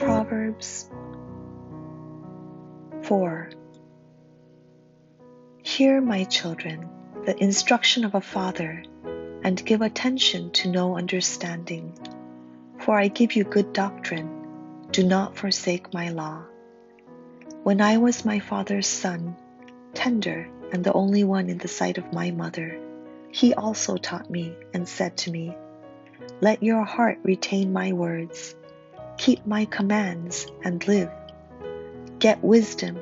Proverbs 4 Hear, my children, the instruction of a father, and give attention to no understanding. For I give you good doctrine. Do not forsake my law. When I was my father's son, tender and the only one in the sight of my mother, he also taught me and said to me, Let your heart retain my words, keep my commands and live. Get wisdom,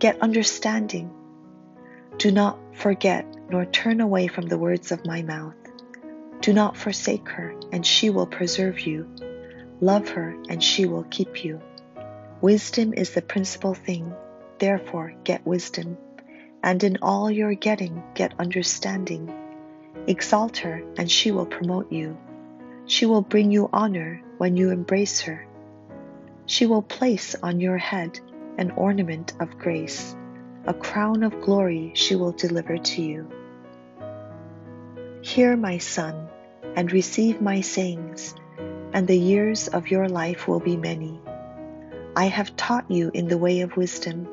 get understanding. Do not forget nor turn away from the words of my mouth. Do not forsake her, and she will preserve you. Love her, and she will keep you. Wisdom is the principal thing, therefore get wisdom, and in all your getting get understanding. Exalt her, and she will promote you. She will bring you honor when you embrace her. She will place on your head an ornament of grace, a crown of glory she will deliver to you. Hear, my son, and receive my sayings, and the years of your life will be many. I have taught you in the way of wisdom.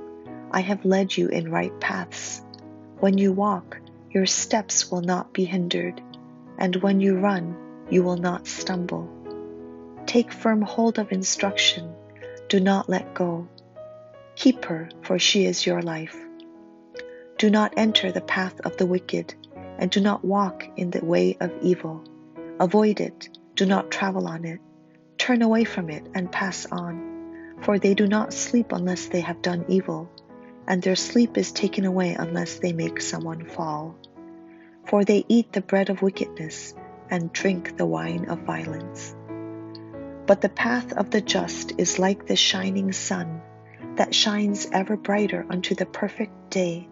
I have led you in right paths. When you walk, your steps will not be hindered, and when you run, you will not stumble. Take firm hold of instruction. Do not let go. Keep her, for she is your life. Do not enter the path of the wicked, and do not walk in the way of evil. Avoid it, do not travel on it. Turn away from it and pass on for they do not sleep unless they have done evil, and their sleep is taken away unless they make someone fall. For they eat the bread of wickedness and drink the wine of violence. But the path of the just is like the shining sun that shines ever brighter unto the perfect day.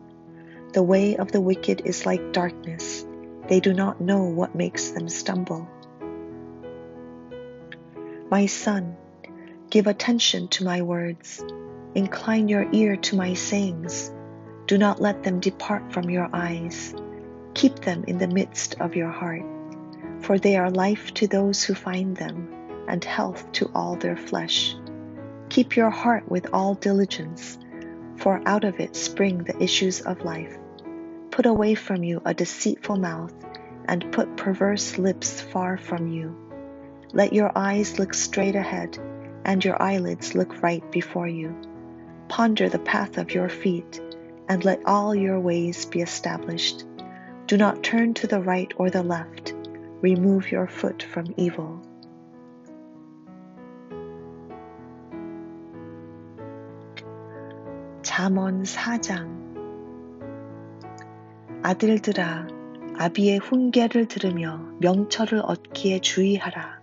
The way of the wicked is like darkness, they do not know what makes them stumble. My son, Give attention to my words. Incline your ear to my sayings. Do not let them depart from your eyes. Keep them in the midst of your heart, for they are life to those who find them, and health to all their flesh. Keep your heart with all diligence, for out of it spring the issues of life. Put away from you a deceitful mouth, and put perverse lips far from you. Let your eyes look straight ahead and your eyelids look right before you. Ponder the path of your feet, and let all your ways be established. Do not turn to the right or the left. Remove your foot from evil. 잠언 4장 아들들아 아비의 훈계를 들으며 명철을 얻기에 주의하라.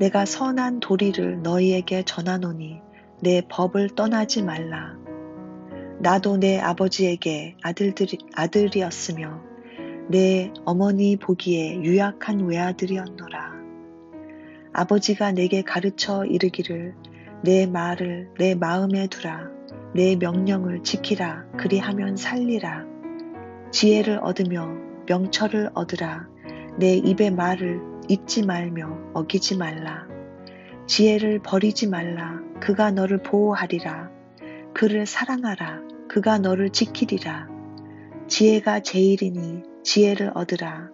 내가 선한 도리를 너희에게 전하노니 내 법을 떠나지 말라. 나도 내 아버지에게 아들들이, 아들이었으며 내 어머니 보기에 유약한 외아들이었노라. 아버지가 내게 가르쳐 이르기를 내 말을 내 마음에 두라. 내 명령을 지키라. 그리하면 살리라. 지혜를 얻으며 명철을 얻으라. 내 입의 말을 잊지 말며 어기지 말라. 지혜를 버리지 말라. 그가 너를 보호하리라. 그를 사랑하라. 그가 너를 지키리라. 지혜가 제일이니 지혜를 얻으라.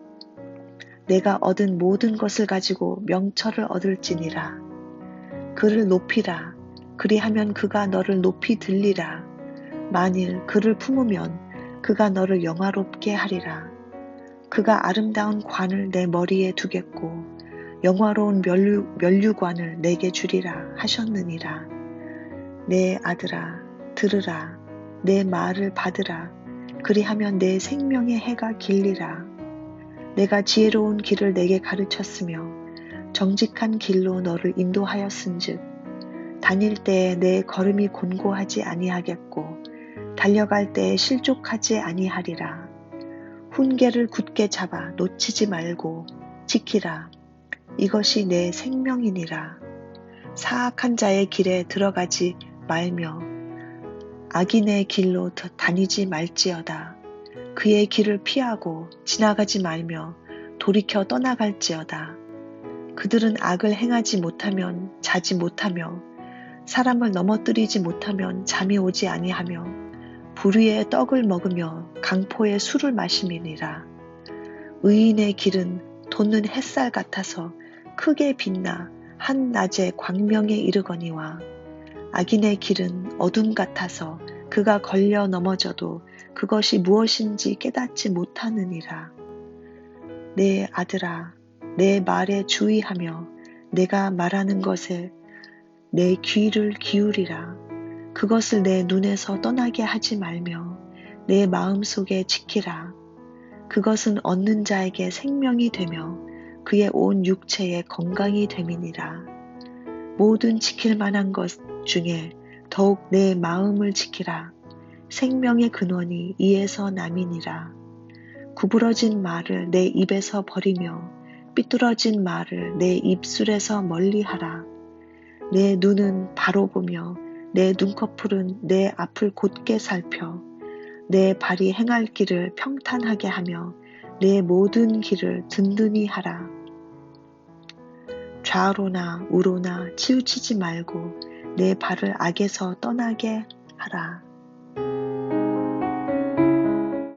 내가 얻은 모든 것을 가지고 명철을 얻을지니라. 그를 높이라. 그리하면 그가 너를 높이 들리라. 만일 그를 품으면 그가 너를 영화롭게 하리라. 그가 아름다운 관을 내 머리에 두겠고 영화로운 면류, 면류관을 내게 주리라 하셨느니라. 내 아들아 들으라 내 말을 받으라 그리하면 내 생명의 해가 길리라. 내가 지혜로운 길을 내게 가르쳤으며 정직한 길로 너를 인도하였은즉 다닐 때에 내 걸음이 곤고하지 아니하겠고 달려갈 때에 실족하지 아니하리라. 훈계를 굳게 잡아 놓치지 말고 지키라. 이것이 내 생명이니라. 사악한 자의 길에 들어가지 말며 악인의 길로 다니지 말지어다. 그의 길을 피하고 지나가지 말며 돌이켜 떠나갈지어다. 그들은 악을 행하지 못하면 자지 못하며 사람을 넘어뜨리지 못하면 잠이 오지 아니하며 불위에 떡을 먹으며 강포에 술을 마심이니라. 의인의 길은 돋는 햇살 같아서 크게 빛나 한 낮의 광명에 이르거니와 악인의 길은 어둠 같아서 그가 걸려 넘어져도 그것이 무엇인지 깨닫지 못하느니라. 내 아들아, 내 말에 주의하며 내가 말하는 것에 내 귀를 기울이라. 그것을 내 눈에서 떠나게 하지 말며 내 마음 속에 지키라. 그것은 얻는 자에게 생명이 되며 그의 온 육체에 건강이 됨이니라. 모든 지킬 만한 것 중에 더욱 내 마음을 지키라. 생명의 근원이 이에서 남이니라. 구부러진 말을 내 입에서 버리며 삐뚤어진 말을 내 입술에서 멀리하라. 내 눈은 바로 보며 내 눈꺼풀은 내 앞을 곧게 살펴 내 발이 행할 길을 평탄하게 하며 내 모든 길을 든든히 하라. 좌로나 우로나 치우치지 말고 내 발을 악에서 떠나게 하라.